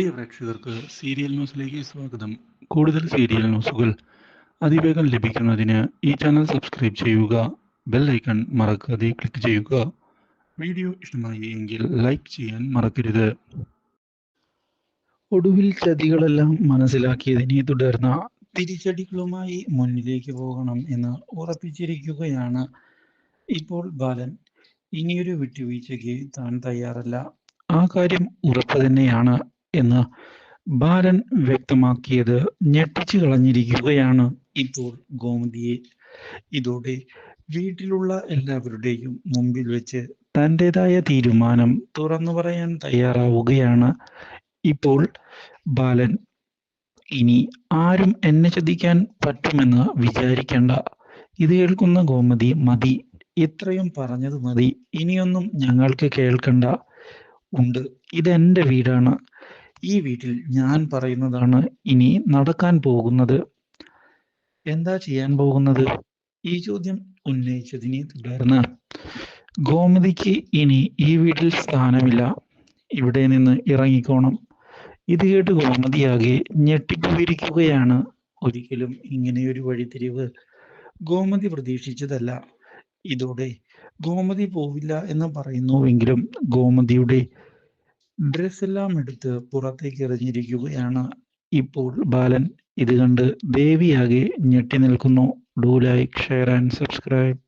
പ്രിയ പ്രേക്ഷകർക്ക് സീരിയൽ ന്യൂസിലേക്ക് സ്വാഗതം. കൂടുതൽ സീരിയൽ ന്യൂസുകൾ അതിവേഗം ലഭിക്കുന്നതിന് ഈ ചാനൽ സബ്സ്ക്രൈബ് ചെയ്യുക ബെൽ ഐക്കൺ മറക്കാതെ ക്ലിക്ക് ചെയ്യുക. വീഡിയോ ഇഷ്ടമായി എങ്കിൽ ലൈക്ക് ചെയ്യാൻ മറക്കരുത്. ഒടുവിൽ ചതികളെല്ലാം മനസ്സിലാക്കിയതിനെ തുടർന്ന് തിരിച്ചടികളുമായി മുന്നിലേക്ക് പോകണം എന്ന് ഉറപ്പിച്ചിരിക്കുകയാണ് ഇപ്പോൾ ബാലൻ. ഇനിയൊരു വിട്ടുവീഴ്ചയ്ക്ക് താൻ തയ്യാറല്ല. ആ കാര്യം ഉറപ്പ് തന്നെയാണ്. എന്ന് ബാലൻ വ്യക്തമാക്കിയത് ഞെട്ടിച്ചു കളഞ്ഞിരിക്കുകയാണ് ഇപ്പോൾ ഗോമതിയെ ഇതോടെ വീട്ടിലുള്ള എല്ലാവരുടെയും മുമ്പിൽ വെച്ച് തന്റെതായ തീരുമാനം തുറന്നു പറയാൻ തയ്യാറാവുകയാണ് ഇപ്പോൾ ബാലൻ. ഇനി ആരും എന്നെ ചതിക്കാൻ പറ്റുമെന്ന് വിചാരിക്കേണ്ട. ഇത് കേൾക്കുന്ന ഗോമതി മതി ഇത്രയും പറഞ്ഞത് മതി. ഇനിയൊന്നും ഞങ്ങൾക്ക് കേൾക്കണ്ട. ഉണ്ട് ഇതെന്റെ വീടാണ്. ഈ വീട്ടിൽ ഞാൻ പറയുന്നതാണ് ഇനി നടക്കാൻ പോകുന്നത്. എന്താ ചെയ്യാൻ പോകുന്നത്? ഈ ചോദ്യം ഉന്നയിച്ചതിനെ തുടർന്ന് ഗോമതിക്ക് ഇനി ഈ വീട്ടിൽ സ്ഥാനമില്ല. ഇവിടെ നിന്ന് ഇറങ്ങിക്കോണം. ഇത് കേട്ട് ഗോമതിയാകെ ഞെട്ടിപ്പോയിരിക്കുകയാണ് ഒരിക്കലും ഇങ്ങനെയൊരു വഴിത്തിരിവ് ഗോമതി പ്രതീക്ഷിച്ചതല്ല. ഇതോടെ ഗോമതി പോവില്ല എന്ന് പറയുന്നുവെങ്കിലും ഗോമതിയുടെ ഡ്രസ് എല്ലാം എടുത്ത് പുറത്തേക്ക് എറിഞ്ഞിരിക്കുകയാണ് ഇപ്പോൾ ബാലൻ. ഇത് കണ്ട് ദേവിയാകെ ഞെട്ടി നിൽക്കുന്നു. Do like share and subscribe